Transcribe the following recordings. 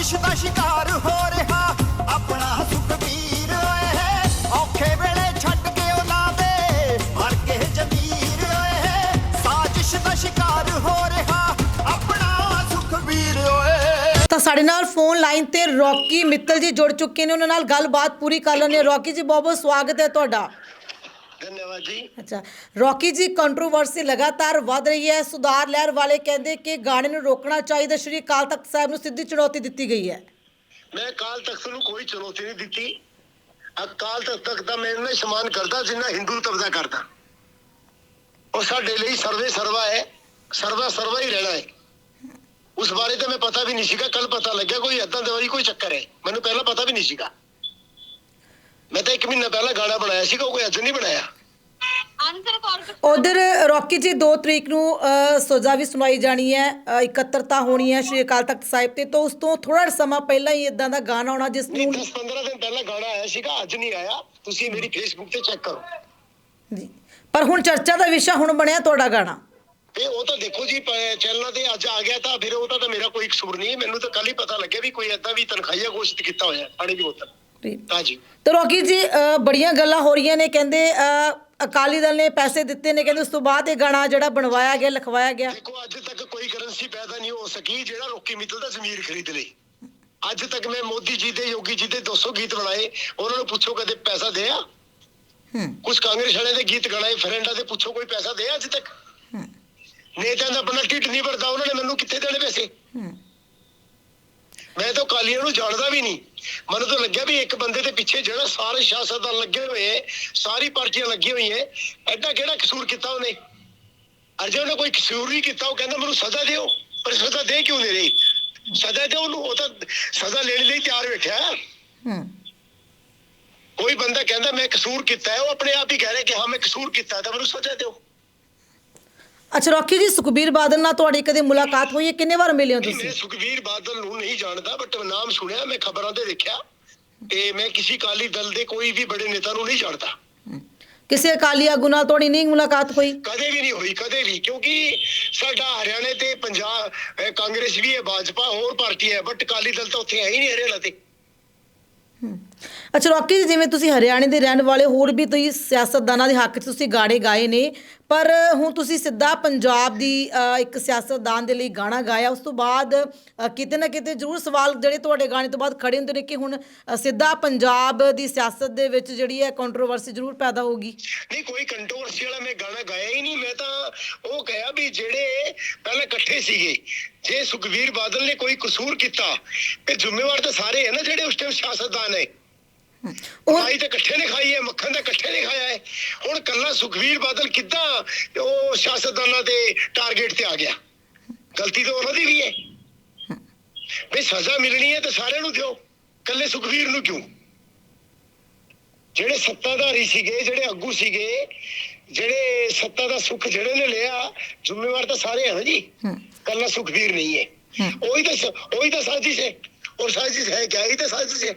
ਸਾਜ਼ਿਸ਼ ਦਾ ਸ਼ਿਕਾਰ ਹੋ ਰਿਹਾ, ਆਪਣਾ ਸੁਖਬੀਰ ਓਏ, ਔਖੇ ਵੇਲੇ ਛੱਡ ਕੇ ਉਹਨਾਂ ਦੇ, ਮਰ ਕੇ ਜਮੀਰ ਓਏ, ਸਾਜ਼ਿਸ਼ ਦਾ ਸ਼ਿਕਾਰ ਹੋ ਰਿਹਾ, ਆਪਣਾ ਸੁਖਬੀਰ ਓਏ। ਤਾਂ ਸਾਡੇ ਨਾਲ ਫੋਨ ਲਾਈਨ ਤੇ ਰੌਕੀ ਮਿੱਤਲ ਜੀ ਜੁੜ ਚੁੱਕੇ ਨੇ, ਉਹਨਾਂ ਨਾਲ ਗੱਲਬਾਤ ਪੂਰੀ ਕਰ ਲੈਣੇ ਰੌਕੀ ਜੀ ਬਹੁਤ ਬਹੁਤ ਸਵਾਗਤ ਹੈ ਤੁਹਾਡਾ। ਧੰਨਵਾਦ ਜੀ ਅੱਛਾ ਰੌਕੀ ਜੀ ਕੰਟਰੋਵਰਸੀ ਲਗਾਤਾਰ ਵੱਧ ਰਹੀ ਹੈ। ਸੁਧਾਰ ਲਹਿਰ ਵਾਲੇ ਕਹਿੰਦੇ ਕਿ ਗਾਣੇ ਨੂੰ ਰੋਕਣਾ ਚਾਹੀਦਾ। ਸ਼੍ਰੀ ਅਕਾਲ ਤਖਤ ਸਾਹਿਬ ਨੂੰ ਸਿੱਧੀ ਚੁਣੌਤੀ ਦਿੱਤੀ ਗਈ ਹੈ। ਮੈਂ ਕਾਲ ਤਖਤ ਨੂੰ ਕੋਈ ਚੁਣੌਤੀ ਨਹੀਂ ਦਿੱਤੀ। ਅਕਾਲ ਤਖਤ ਤੱਕ ਦਾ ਮੈਂ ਇਹਨਾਂ ਸਮਾਨ ਕਰਦਾ ਜਿੰਨਾ ਹਿੰਦੂ ਤਬਦਾ ਕਰਦਾ। ਉਹ ਸਾਡੇ ਲਈ ਸਰਵੇ ਸਰਵਾ ਹੈ। ਸਰਵਾ ਸਰਵਾ ਹੀ ਰਹਿਣਾ ਹੈ। ਉਸ ਬਾਰੇ ਤਾਂ ਮੈਂ ਪਤਾ ਵੀ ਨਹੀਂ ਸੀਗਾ। ਕੱਲ ਪਤਾ ਲੱਗਿਆ ਕੋਈ ਏਦਾਂ ਦੇ ਵਾਰੀ ਕੋਈ ਚੱਕਰ ਹੈ। ਮੈਨੂੰ ਪਹਿਲਾਂ ਪਤਾ ਵੀ ਨਹੀਂ ਸੀਗਾ। ਮੈਂ ਤਾਂ ਇੱਕ ਮਹੀਨਾ ਪਹਿਲਾਂ ਗਾਣਾ ਬਣਾਇਆ ਸੀਗਾ ਉਹ ਕੋਈ ਅੱਜ ਨਹੀਂ ਬਣਾਇਆ। ਉਧਰ ਰੌਕੀ ਜੀ 2 ਤਰੀਕ ਨੂੰ ਸਜ਼ਾ ਵੀ ਸੁਣਾਈ ਜਾਣੀ ਹੈ ਇਕੱਤਰਤਾ ਹੋਣੀ ਹੈ ਸ਼੍ਰੀ ਅਕਾਲ ਤਖਤ ਸਾਹਿਬ ਤੇ ਤਾਂ ਉਸ ਤੋਂ ਥੋੜਾ ਸਮਾਂ ਪਹਿਲਾਂ ਹੀ ਇਦਾਂ ਦਾ ਗਾਣਾ ਆਉਣਾ ਜਿਸ ਨੂੰ 10 15 ਦਿਨ ਪਹਿਲਾਂ ਗਾਣਾ ਆਇਆ ਸੀਗਾ ਅੱਜ ਨਹੀਂ ਆਇਆ। ਤੁਸੀਂ ਮੇਰੀ ਫੇਸਬੁੱਕ ਤੇ ਚੈੱਕ ਕਰੋ। ਜੀ। ਪਰ ਹੁਣ ਚਰਚਾ ਦਾ ਵਿਸ਼ਾ ਹੁਣ ਬਣਿਆ ਤੁਹਾਡਾ ਗਾਣਾ। ਤੇ ਉਹ ਤਾਂ ਦੇਖੋ ਜੀ ਚੈਨਲਾਂ ਤੇ ਅੱਜ ਆ ਗਿਆ ਤਾਂ ਫਿਰ ਉਹਦਾ ਤਾਂ ਮੇਰਾ ਕੋਈ ਕਸੂਰ ਨਹੀਂ ਮੈਨੂੰ ਤਾਂ ਕੱਲ ਹੀ ਪਤਾ ਲੱਗਿਆ ਵੀ ਕੋਈ ਏਦਾਂ ਵੀ ਤਨਖਾਹੀਆ ਘੋਸ਼ਿਤ ਕੀਤਾ ਹੋਇਆ ਪਾਣੀ ਦੀ ਬੋਤਲ ਜੀ। ਹਾਂਜੀ ਤੇ ਰੋਗੀ ਜੀ ਬੜੀਆਂ ਗੱਲਾਂ ਹੋ ਰਹੀਆਂ ਨੇ ਕਹਿੰਦੇ ਅਕਾਲੀ ਦਲ ਨੇ ਪੈਸੇ ਦਿੱਤੇ ਨੇ ਕਹਿੰਦੇ ਉਸ ਤੋਂ ਬਾਅਦ ਇਹ ਗਾਣਾ ਜਿਹੜਾ ਬਣਵਾਇਆ ਗਿਆ ਲਿਖਵਾਇਆ ਗਿਆ। ਦੇਖੋ ਅੱਜ ਤੱਕ ਕੋਈ ਕਰੰਸੀ ਪੈਦਾ ਨਹੀਂ ਹੋ ਸਕੀ ਜਿਹੜਾ ਰੋਕੀ ਮਿੱਤਲ ਦਾ ਜ਼ਮੀਰ ਖਰੀਦ ਲੇ ਅੱਜ ਤੱਕ ਮੈਂ ਮੋਦੀ ਜੀ ਦੇ ਯੋਗੀ ਜੀ ਦੇ 200 ਗੀਤ ਬਣਾਏ ਉਹਨਾਂ ਨੂੰ ਪੁੱਛੋ ਕਦੇ ਪੈਸਾ ਦਿਆ? ਹੂੰ। ਕੁਝ ਕਾਂਗਰਸ ਵਾਲੇ ਦੇ ਗੀਤ ਗਾਏ ਫਰੈਂਡਾਂ ਦੇ ਪੁੱਛੋ ਕੋਈ ਪੈਸਾ ਦਿਆ ਅੱਜ ਤੱਕ? ਨੇਤਾਂ ਦਾ ਆਪਣਾ ਢਿੱਡ ਨਹੀਂ ਭਰਦਾ ਉਹਨਾਂ ਨੇ ਮੈਨੂੰ ਕਿੱਥੇ ਦੇਣੇ ਪੈਸੇ? ਮੈਂ ਤਾਂ ਕਾਲੀਆਂ ਨੂੰ ਜਾਣਦਾ ਵੀ ਨਹੀਂ। ਮੈਨੂੰ ਤਾਂ ਲੱਗਿਆ ਵੀ ਇੱਕ ਬੰਦੇ ਦੇ ਪਿੱਛੇ ਜਿਹੜਾ ਸਾਰੇ ਸਿਆਸਤਦਾਨ ਲੱਗੇ ਹੋਏ ਐ ਸਾਰੀ ਪਾਰਟੀਆਂ ਲੱਗੀਆਂ ਹੋਈਆਂ ਐ ਐਡਾ ਕਿਹੜਾ ਕਸੂਰ ਕੀਤਾ ਉਹਨੇ? ਅਰ ਜੇ ਉਹਨੇ ਕੋਈ ਕਸੂਰ ਨਹੀਂ ਕੀਤਾ ਉਹ ਕਹਿੰਦਾ ਮੈਨੂੰ ਸਜ਼ਾ ਦਿਓ ਪਰ ਸਜ਼ਾ ਦੇ ਕਿਉਂ ਨਹੀਂ ਰਹੀ? ਸਜ਼ਾ ਦਿਓ ਉਹਨੂੰ ਉਹ ਤਾਂ ਸਜ਼ਾ ਲੈਣ ਲਈ ਤਿਆਰ ਬੈਠਾ ਹੈ। ਕੋਈ ਬੰਦਾ ਕਹਿੰਦਾ ਮੈਂ ਕਸੂਰ ਕੀਤਾ ਹੈ ਉਹ ਆਪਣੇ ਆਪ ਹੀ ਕਹਿ ਰਿਹਾ ਕਿ ਹਾਂ ਮੈਂ ਕਸੂਰ ਕੀਤਾ ਤਾਂ ਮੈਨੂੰ ਸਜ਼ਾ ਦਿਓ। ਅੱਛਾ ਰੋਕੀ ਜੀ ਸੁਖਬੀਰ ਬਾਦਲ ਨਾਲ ਤੁਹਾਡੀ ਕਦੇ ਮੁਲਾਕਾਤ ਹੋਈ ਹੈ? ਕਿੰਨੇ ਵਾਰ ਮਿਲੇ ਹੋ ਤੁਸੀਂ? ਮੈਂ ਸੁਖਵੀਰ ਬਾਦਲ ਨੂੰ ਨਹੀਂ ਜਾਣਦਾ ਬਟ ਨਾਮ ਸੁਣਿਆ ਮੈਂ ਖਬਰਾਂ ਤੇ ਦੇਖਿਆ। ਤੇ ਮੈਂ ਕਿਸੇ ਕਾਲੀ ਦਲ ਦੇ ਕੋਈ ਵੀ ਬੜੇ ਨੇਤਾ ਨੂੰ ਨਹੀਂ ਜਾਣਦਾ। ਕਿਸੇ ਅਕਾਲੀ ਆਗੂ ਨਾਲ ਤੁਹਾਡੀ ਨਹੀਂ ਮੁਲਾਕਾਤ ਹੋਈ? ਕਦੇ ਵੀ ਨਹੀਂ ਹੋਈ ਕਦੇ ਵੀ ਕਿਉਂਕਿ ਸਾਡਾ ਹਰਿਆਣੇ ਤੇ ਪੰਜਾਬ ਅਹ ਕਾਂਗਰਸ ਵੀ ਹੈ ਭਾਜਪਾ ਹੋਰ ਪਾਰਟੀ ਹੈ ਬਟ ਅਕਾਲੀ ਦਲ ਤਾਂ ਉੱਥੇ ਹੈ ਹੀ ਨਹੀਂ ਹਰਿਆਣਾ ਤੇ। ਅੱਛਾ ਰੋਕੀ ਜੀ ਜਿਵੇਂ ਤੁਸੀਂ ਹਰਿਆਣੇ ਦੇ ਰਹਿਣ ਵਾਲੇ ਹੋਰ ਵੀ ਤੁਸੀਂ ਸਿਆਸਤਦਾਨਾਂ ਦੇ ਹੱਕ 'ਚ ਤੁਸੀਂ ਗਾਣੇ ਗਾਏ ਨੇ ਪਰ ਹੁਣ ਤੁਸੀਂ ਸਿੱਧਾ ਪੰਜਾਬ ਦੀ ਇੱਕ ਸਿਆਸਤਦਾਨ ਦੇ ਲਈ ਗਾਣਾ ਗਾਇਆ, ਉਸ ਤੋਂ ਬਾਅਦ ਕਿਤੇ ਨਾ ਕਿਤੇ ਜ਼ਰੂਰ ਸਵਾਲ ਜਿਹੜੇ ਤੁਹਾਡੇ ਗਾਣੇ ਤੋਂ ਬਾਅਦ ਖੜੇ ਹੁੰਦੇ ਨੇ ਕਿ ਹੁਣ ਸਿੱਧਾ ਪੰਜਾਬ ਦੀ ਸਿਆਸਤ ਦੇ ਵਿੱਚ ਜਿਹੜੀ ਹੈ ਕੰਟਰੋਵਰਸੀ ਜ਼ਰੂਰ ਪੈਦਾ ਹੋਊਗੀ। ਨਹੀਂ, ਕੋਈ ਕੰਟਰੋਵਰਸੀ ਵਾਲਾ ਮੈਂ ਗਾਣਾ ਗਾਇਆ ਹੀ ਨਹੀਂ। ਮੈਂ ਤਾਂ ਉਹ ਕਹਿਆ ਵੀ ਜਿਹੜੇ ਪਹਿਲਾਂ ਇਕੱਠੇ ਸੀਗੇ, ਜੇ ਸੁਖਵੀਰ ਬਾਦਲ ਨੇ ਕੋਈ ਕਸੂਰ ਕੀਤਾ, ਤੇ ਜ਼ਿੰਮੇਵਾਰ ਤਾਂ ਸਾਰੇ ਹੈ ਨਾ ਜਿਹੜੇ ਉਸ ਟਾਈਮ ਸਿਆਸਤਦਾਨ ਹੈ ਖਾਈ ਤਾਂ ਇਕੱਠੇ ਨੇ ਖਾਈ ਹੈ ਮੱਖਣ ਤਾਂ ਇਕੱਠੇ ਨੇ ਖਾਇਆ ਹੈ। ਹੁਣ ਕੱਲਾ ਸੁਖਵੀਰ ਬਾਦਲ ਕਿੱਦਾਂ ਉਹ ਸਿਆਸਤਦਾਨਾਂ ਦੇ ਟਾਰਗੇਟ ਤੇ ਆ ਗਿਆ? ਗਲਤੀ ਤਾਂ ਉਹਨਾਂ ਦੀ ਵੀ ਹੈ। ਵੀ ਸਜ਼ਾ ਮਿਲਣੀ ਹੈ ਤਾਂ ਸਾਰਿਆਂ ਨੂੰ ਦਿਓ ਕੱਲੇ ਸੁਖਵੀਰ ਨੂੰ ਕਿਉਂ? ਜਿਹੜੇ ਸੱਤਾਧਾਰੀ ਸੀਗੇ ਜਿਹੜੇ ਆਗੂ ਸੀਗੇ ਜਿਹੜੇ ਸੱਤਾ ਦਾ ਸੁੱਖ ਜਿਹੜੇ ਨੇ ਲਿਆ ਜ਼ਿੰਮੇਵਾਰ ਤਾਂ ਸਾਰੇ ਹਨ ਜੀ। ਕੱਲਾ ਸੁਖਵੀਰ ਨਹੀਂ ਹੈ। ਉਹੀ ਤਾਂ ਉਹੀ ਤਾਂ ਸਾਜ਼ਿਸ਼ ਹੈ। ਔਰ ਸਾਜ਼ਿਸ਼ ਹੈ ਕਿਆ ਹੀ ਤਾਂ ਸਾਜ਼ਿਸ਼ ਹੂੰ।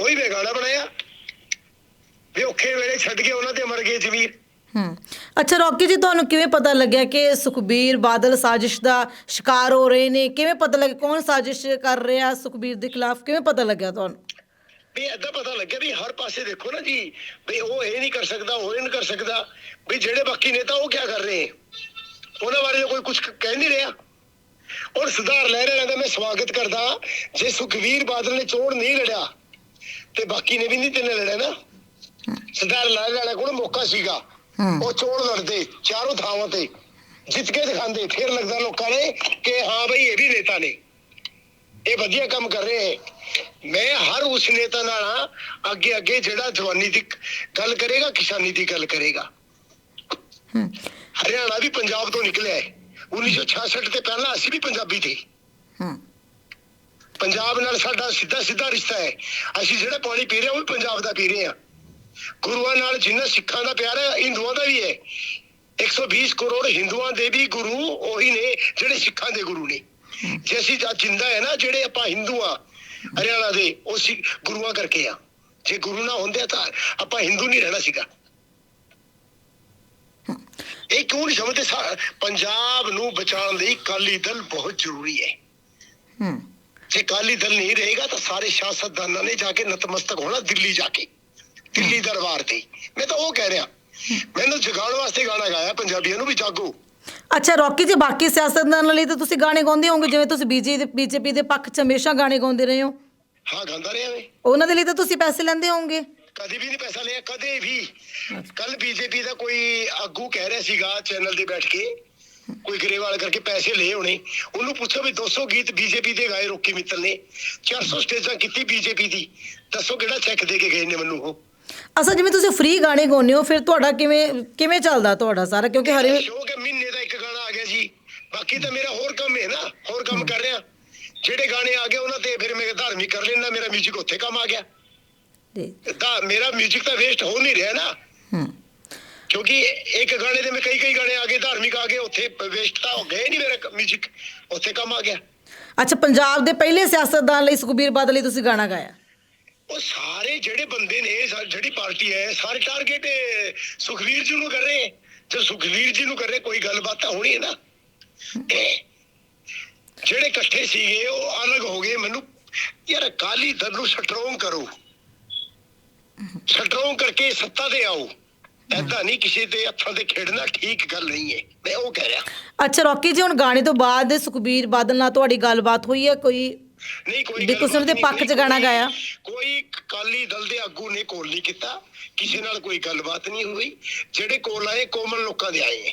ਉਹੀ ਗਾਣਾ ਬਣਾਇਆ ਵੀ ਔਖੇ ਵੇਲੇ ਛੱਡ ਕੇ ਉਹਨਾਂ ਤੇ ਮਰ ਗਏ ਜ਼ਮੀਰ। ਹੂੰ। ਅੱਛਾ ਰੌਕੀ ਜੀ ਤੁਹਾਨੂੰ ਕਿਵੇਂ ਪਤਾ ਲੱਗਿਆ ਕਿ ਸੁਖਬੀਰ ਬਾਦਲ ਸਾਜ਼ਿਸ਼ ਦਾ ਸ਼ਿਕਾਰ ਹੋ ਰਹੇ ਨੇ? ਕਿਵੇਂ ਪਤਾ ਲੱਗਿਆ? ਕੌਣ ਸਾਜ਼ਿਸ਼ ਕਰ ਰਿਹਾ ਸੁਖਬੀਰ ਦੇ ਖਿਲਾਫ? ਕਿਵੇਂ ਪਤਾ ਲੱਗਿਆ ਤੁਹਾਨੂੰ? ਵੀ ਏਦਾਂ ਪਤਾ ਲੱਗਿਆ ਵੀ ਹਰ ਪਾਸੇ ਦੇਖੋ ਨਾ ਜੀ ਵੀ ਉਹ ਇਹ ਨਹੀਂ ਕਰ ਸਕਦਾ ਉਹ ਇਹ ਨਹੀਂ ਕਰ ਸਕਦਾ ਵੀ ਜਿਹੜੇ ਬਾਕੀ ਨੇਤਾ ਉਹ ਕੀ ਕਰ ਰਹੇ ਹੈ? ਉਹਨਾਂ ਬਾਰੇ ਕੋਈ ਕੁਝ ਕਹਿ ਨਹੀਂ ਰਿਹਾ। ਔਰ ਸੁਧਾਰ ਲੈ ਰਿਹਾ ਮੈਂ ਸਵਾਗਤ ਕਰਦਾ ਜੇ ਸੁਖਵੀਰ ਬਾਦਲ ਨੇ ਚੋਣ ਨਹੀਂ ਲੜਿਆ ਤੇ ਬਾਕੀ ਨੇ ਵੀ ਨਹੀਂ ਤਿੰਨੇ ਲੜਿਆ ਨਾ। ਸੁਧਾਰ ਲੈ ਲੈਣਾ ਕੋਲ ਮੌਕਾ ਸੀਗਾ। ਉਹ ਚੋਣ ਲੜਦੇ ਚਾਰੋਂ ਥਾਵਾਂ ਤੇ। ਜਿੱਤ ਕੇ ਦਿਖਾਉਂਦੇ। ਫਿਰ ਲੱਗਦਾ ਲੋਕਾਂ ਨੇ ਕਿ ਹਾਂ ਬਈ ਇਹ ਵੀ ਨੇਤਾ ਨੇ। ਇਹ ਵਧੀਆ ਕੰਮ ਕਰ ਰਹੇ ਹੈ ਮੈਂ ਹਰ ਉਸ ਨੇਤਾ ਨਾਲ ਅੱਗੇ ਅੱਗੇ ਜਿਹੜਾ ਜਵਾਨੀ ਦੀ ਗੱਲ ਕਰੇਗਾ ਕਿਸਾਨੀ ਦੀ ਗੱਲ ਕਰੇਗਾ। ਹਰਿਆਣਾ ਵੀ ਪੰਜਾਬ ਤੋਂ ਨਿਕਲਿਆ ਹੈ। 1966 ਤੇ ਪਹਿਲਾਂ ਅਸੀਂ ਵੀ ਪੰਜਾਬੀ ਸੀ। ਹੂੰ। ਪੰਜਾਬ ਨਾਲ ਸਾਡਾ ਸਿੱਧਾ ਸਿੱਧਾ ਰਿਸ਼ਤਾ ਹੈ। ਅਸੀਂ ਜਿਹੜਾ ਪਾਣੀ ਪੀ ਰਹੇ ਹਾਂ, ਉਹ ਵੀ ਪੰਜਾਬ ਦਾ ਪੀ ਰਹੇ ਹਾਂ। ਗੁਰੂਆਂ ਨਾਲ ਜਿੰਨਾ ਸਿੱਖਾਂ ਦਾ ਪਿਆਰ ਹੈ, ਹਿੰਦੂਆਂ ਦਾ ਵੀ ਹੈ। 120 ਕਰੋੜ ਹਿੰਦੂਆਂ ਦੇ ਵੀ ਗੁਰੂ ਉਹੀ ਨੇ, ਜਿਹੜੇ ਸਿੱਖਾਂ ਦੇ ਗੁਰੂ ਨੇ। ਜੇ ਅਸੀਂ ਜਿੰਦਾ ਹੈ ਨਾ, ਜਿਹੜੇ ਆਪਾਂ ਹਿੰਦੂ ਆ ਹਰਿਆਣਾ ਦੇ, ਉਹ ਸਿ- ਗੁਰੂਆਂ ਕਰਕੇ ਆ। ਜੇ ਗੁਰੂ ਨਾ ਹੁੰਦੇ ਤਾਂ ਆਪਾਂ ਹਿੰਦੂ ਨਹੀਂ ਰਹਿਣਾ ਸੀਗਾ। ਇਹ ਕਿਉਂ ਨਹੀਂ ਸਮਝਦੇ ਪੰਜਾਬ ਨੂੰ ਬਚਾਉਣ ਲਈ ਕਾਲੀ ਦਲ ਬਹੁਤ ਜ਼ਰੂਰੀ ਹੈ। ਹੂੰ। ਜੇ ਅਕਾਲੀ ਦਲ ਨਹੀਂ ਰਹੇਗਾ ਤਾਂ ਸਾਰੇ ਸਿਆਸਤਦਾਨਾਂ ਨੇ ਜਾ ਕੇ ਨਤਮਸਤਕ ਹੋਣਾ ਦਿੱਲੀ ਜਾ ਕੇ ਦਿੱਲੀ ਦਰਬਾਰ ਤੇ। ਮੈਂ ਤਾਂ ਉਹ ਕਹਿ ਰਿਹਾ ਮੈਨੂੰ ਜਗਾਉਣ ਵਾਸਤੇ ਗਾਣਾ ਗਾਇਆ ਪੰਜਾਬੀਆਂ ਨੂੰ ਵੀ ਜਾਗੋ। ਅੱਛਾ ਰੌਕੀ ਜੀ ਬਾਕੀ ਸਿਆਸਤਦਾਨਾਂ ਲਈ ਤਾਂ ਤੁਸੀਂ ਗਾਣੇ ਗਾਉਂਦੇ ਹੋਵੋਗੇ ਜਿਵੇਂ ਤੁਸੀਂ ਬੀਜੇਪੀ ਦੇ ਪੱਖ 'ਚ ਹਮੇਸ਼ਾ ਗਾਣੇ ਗਾਉਂਦੇ ਰਹੇ ਹੋ। ਹਾਂ ਗਾਉਂਦਾ ਰਿਹਾ ਮੈਂ। ਉਹਨਾਂ ਦੇ ਲਈ ਤਾਂ ਤੁਸੀਂ ਪੈਸੇ ਲੈਂਦੇ ਹੋਵੋਗੇ। ਕਦੇ ਵੀ ਨਹੀਂ ਪੈਸਾ ਲਿਆ ਕਦੇ ਵੀ। ਕੱਲ ਬੀਜੇਪੀ ਦਾ ਕੋਈ ਆਗੂ ਕਹਿ ਰਿਹਾ ਸੀਗਾ ਚੈਨਲ ਤੇ ਬੈਠ ਕੇ ਕੋਈ ਗਰੇਵਾਲ ਕਰਕੇ ਪੈਸੇ ਲਏ ਹੋਣੇ ਉਹਨੂੰ ਪੁੱਛੋ ਵੀ 200 ਗੀਤ ਬੀਜੇਪੀ ਦੇ ਗਾਏ ਰੋਕੀ ਮਿੱਤਲ ਨੇ 400 ਸਟੇਜਾਂ ਕੀਤੀ ਬੀਜੇਪੀ ਦੀ ਦੱਸੋ ਕਿਹੜਾ ਚੈੱਕ ਦੇ ਕੇ ਗਏ ਨੇ ਮੈਨੂੰ ਉਹ ਅਸਲ ਜਿਵੇਂ ਤੁਸੀਂ ਫ੍ਰੀ ਗਾਣੇ ਗਾਉਂਦੇ ਹੋ ਫਿਰ ਤੁਹਾਡਾ ਕਿਵੇਂ ਕਿਵੇਂ ਚੱਲਦਾ ਤੁਹਾਡਾ ਸਾਰਾ ਕਿਉਂਕਿ ਹਰੇ ਸ਼ੋਅ ਕੇ ਮਹੀਨੇ ਦਾ ਇੱਕ ਗਾਣਾ ਆ ਗਿਆ ਜੀ ਬਾਕੀ ਤਾਂ ਮੇਰਾ ਹੋਰ ਕੰਮ ਹੈ ਨਾ ਹੋਰ ਕੰਮ ਕਰ ਰਿਹਾ ਜਿਹੜੇ ਗਾਣੇ ਆ ਗਏ ਉਹਨਾਂ ਤੇ ਫਿਰ ਮੈਂ ਧਾਰਮਿਕ ਕਰ ਲੈਣਾ ਮੇਰਾ 뮤직 ਉੱਥੇ ਕੰਮ ਆ ਗਿਆ ਜੀ ਤਾਂ ਮੇਰਾ 뮤직 ਤਾਂ ਵੇਸਟ ਹੋ ਨਹੀਂ ਰਿਹਾ ਨਾ ਹੂੰ ਕਿਉਂਕਿ ਇੱਕ ਗਾਣੇ ਦੇ ਮੈਂ ਕਈ ਕਈ ਗਾਣੇ ਆ ਗਏ ਧਾਰਮਿਕ ਆ ਗਏ ਉੱਥੇ ਵੇਸਟ ਹੋ ਗਏ ਨਹੀਂ ਮੇਰਾ 뮤직 ਉੱਥੇ ਕੰਮ ਆ ਗਿਆ। ਅੱਛਾ ਪੰਜਾਬ ਦੇ ਪਹਿਲੇ ਸਿਆਸਤਦਾਨ ਲਈ ਸੁਖਬੀਰ ਬਾਦਲ ਲਈ ਤੁਸੀਂ ਗਾਣਾ ਗਾਇਆ? ਉਹ ਸਾਰੇ ਜਿਹੜੇ ਬੰਦੇ ਨੇ ਜਿਹੜੀ ਪਾਰਟੀ ਹੈ ਸਾਰੇ ਟਾਰਗੇਟ ਸੁਖਵੀਰ ਜੀ ਨੂੰ ਕਰ ਰਹੇ। ਜੇ ਸੁਖਵੀਰ ਜੀ ਨੂੰ ਕਰ ਰਹੇ ਕੋਈ ਗੱਲਬਾਤ ਤਾਂ ਹੋਣੀ ਹੈ ਨਾ। ਜਿਹੜੇ ਇਕੱਠੇ ਸੀਗੇ ਉਹ ਅਲੱਗ ਹੋ ਗਏ। ਮੈਨੂੰ ਯਾਰ ਅਕਾਲੀ ਦਲ ਨੂੰ ਸਟਰੋਂਗ ਕਰੋ। ਸਟਰੋਂਗ ਕਰਕੇ ਸੱਤਾ ਤੇ ਆਓ। ਐਦਾਂ ਨਹੀਂ ਕਿਸੇ ਦੇ ਹੱਥਾਂ ਤੇ ਖੇਡਣਾ ਠੀਕ ਗੱਲ ਨਹੀਂ ਹੈ। ਮੈਂ ਉਹ ਕਹਿ ਰਿਹਾ। ਅੱਛਾ ਰੌਕੀ ਜੀ ਹੁਣ ਗਾਣੇ ਤੋਂ ਬਾਅਦ ਸੁਖਬੀਰ ਬਾਦਲ ਨਾਲ ਤੁਹਾਡੀ ਗੱਲਬਾਤ ਹੋਈ ਹੈ? ਕੋਈ ਨਹੀਂ ਕੋਈ ਉਹਦੇ ਗੱਲਬਾਤ ਪੱਖ 'ਚ ਗਾਣਾ ਗਾਇਆ? ਕੋਈ ਕਾਲੀ ਦਲ ਦੇ ਆਗੂ ਨੇ ਕੋਲ ਨਹੀਂ ਕੀਤਾ। ਕਿਸੇ ਨਾਲ ਕੋਈ ਗੱਲਬਾਤ ਨਹੀਂ ਹੋਈ। ਜਿਹੜੇ ਕੋਲ ਆਏ ਕੋਮਲ ਲੋਕਾਂ ਦੇ ਆਏ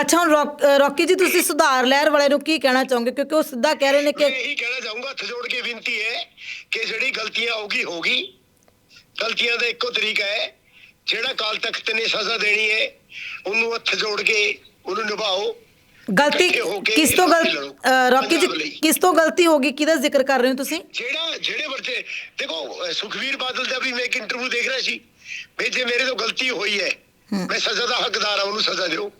ਅੱਛਾ ਹੁਣ ਰੌਕ- ਜੀ ਤੁਸੀਂ ਸੁਧਾਰ ਲਹਿਰ ਵਾਲੇ ਨੂੰ ਕੀ ਕਹਿਣਾ ਚਾਹੋਗੇ? ਕਿਉਂਕਿ ਉਹ ਸਿੱਧਾ ਕਹਿ ਰਹੇ ਨੇ ਕਿ ਇਹੀ ਕਹਿਣਾ ਚਾਹੂੰਗਾ ਹੱਥ ਜੋੜ ਕੇ ਬੇਨਤੀ ਹੈ ਕਿ ਜਿਹੜੀ ਗਲਤੀਆਂ ਹੋਗੀ ਹੋਗੀ ਗਲਤੀਆਂ ਦਾ ਇੱਕੋ ਤਰੀਕਾ ਹੈ ਜਿਹੜਾ ਕਾਲ ਤਖਤ ਨੇ ਸਜ਼ਾ ਦੇਣੀ ਹੈ ਉਹਨੂੰ ਹੱਥ ਜੋੜ ਕੇ ਉਹਨੂੰ ਨਿਭਾਓ। ਗਲਤੀ ਹੋ ਕਿਸ ਤੋਂ ਗਲ ਰੌਕੀ ਜੀ। ਕਿਸ ਤੋਂ ਗਲਤੀ ਹੋਗੀ ਕਿਹਦਾ ਜ਼ਿਕਰ ਕਰ ਰਹੇ ਹੋ ਤੁਸੀਂ? ਜਿਹੜਾ ਜਿਹੜੇ ਵਰਤੇ ਦੇਖੋ ਸੁਖਵੀਰ ਬਾਦਲ ਦਾ ਵੀ ਮੈਂ ਇੱਕ ਇੰਟਰਵਿਊ ਦੇਖ ਰਿਹਾ ਸੀ। ਵੀ ਜੇ ਮੇਰੇ ਤੋਂ ਗਲਤੀ ਹੋਈ ਹੈ ਮੈਂ ਸਜ਼ਾ ਦਾ ਹੱਕਦਾਰ ਹਾਂ ਉਹਨੂੰ ਸਜ਼ਾ ਦਿਓ।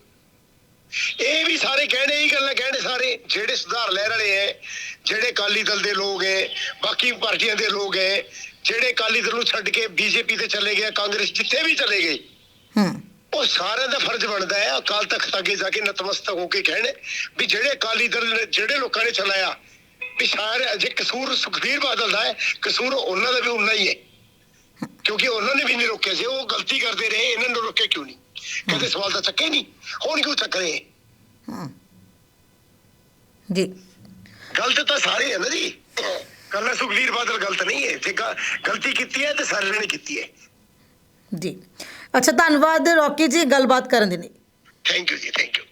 ਇਹ ਵੀ ਸਾਰੇ ਕਹਿਣੇ ਹੀ ਗੱਲਾਂ ਕਹਿਣੇ ਸਾਰੇ ਜਿਹੜੇ ਸੁਧਾਰ ਲੈਣ ਵਾਲੇ ਹੈ ਜਿਹੜੇ ਅਕਾਲੀ ਦਲ ਦੇ ਲੋਕ ਹੈ ਬਾਕੀ ਪਾਰਟੀਆਂ ਦੇ ਲੋਕ ਹੈ ਜਿਹੜੇ ਅਕਾਲੀ ਦਲ ਨੂੰ ਛੱਡ ਕੇ ਬੀਜੇਪੀ ਤੇ ਚਲੇ ਗਏ ਕਾਂਗਰਸ ਜਿੱਥੇ ਵੀ ਚਲੇ ਗਏ ਹੂੰ। ਉਹ ਸਾਰਿਆਂ ਦਾ ਫਰਜ਼ ਬਣਦਾ ਹੈ ਅਕਾਲ ਤਖਤ ਅੱਗੇ ਜਾ ਕੇ ਨਤਮਸਤਕ ਹੋ ਕੇ ਕਹਿਣ ਵੀ ਜਿਹੜੇ ਅਕਾਲੀ ਦਲ ਨੇ ਜਿਹੜੇ ਲੋਕਾਂ ਨੇ ਚਲਾਇਆ ਵੀ ਸਾਰੇ ਜੇ ਕਸੂਰ ਸੁਖਬੀਰ ਬਾਦਲ ਦਾ ਹੈ ਕਸੂਰ ਉਹਨਾਂ ਦਾ ਵੀ ਉਨਾ ਹੀ ਹੈ। ਕਿਉਂਕਿ ਉਹਨਾਂ ਨੇ ਵੀ ਨਹੀਂ ਰੋਕਿਆ ਸੀ ਉਹ ਗਲਤੀ ਕਰਦੇ ਰਹੇ ਇਹਨਾਂ ਨੂੰ ਰੋਕਿਆ ਕਿਉਂ ਨਹੀਂ? ਕਦੇ ਸਵਾਲ ਤਾਂ ਚੱਕੇ ਨਹੀਂ ਹੁਣ ਕਿਉਂ ਚੱਕ ਰਹੇ ਜੀ। ਗਲਤ ਤਾਂ ਸਾਰੇ ਹੈ ਨਾ ਜੀ। ਕੱਲਾ ਸੁਖਬੀਰ ਬਾਦਲ ਗਲਤ ਨਹੀਂ ਹੈ। ਜੇ ਗਲਤੀ ਕੀਤੀ ਹੈ ਤੇ ਸਾਰਿਆਂ ਨੇ ਕੀਤੀ ਹੈ। ਜੀ। ਅੱਛਾ ਧੰਨਵਾਦ ਰੌਕੀ ਜੀ ਗੱਲਬਾਤ ਕਰਨ ਦੇ ਲਈ। ਥੈਂਕ ਯੂ ਜੀ ਥੈਂਕ ਯੂ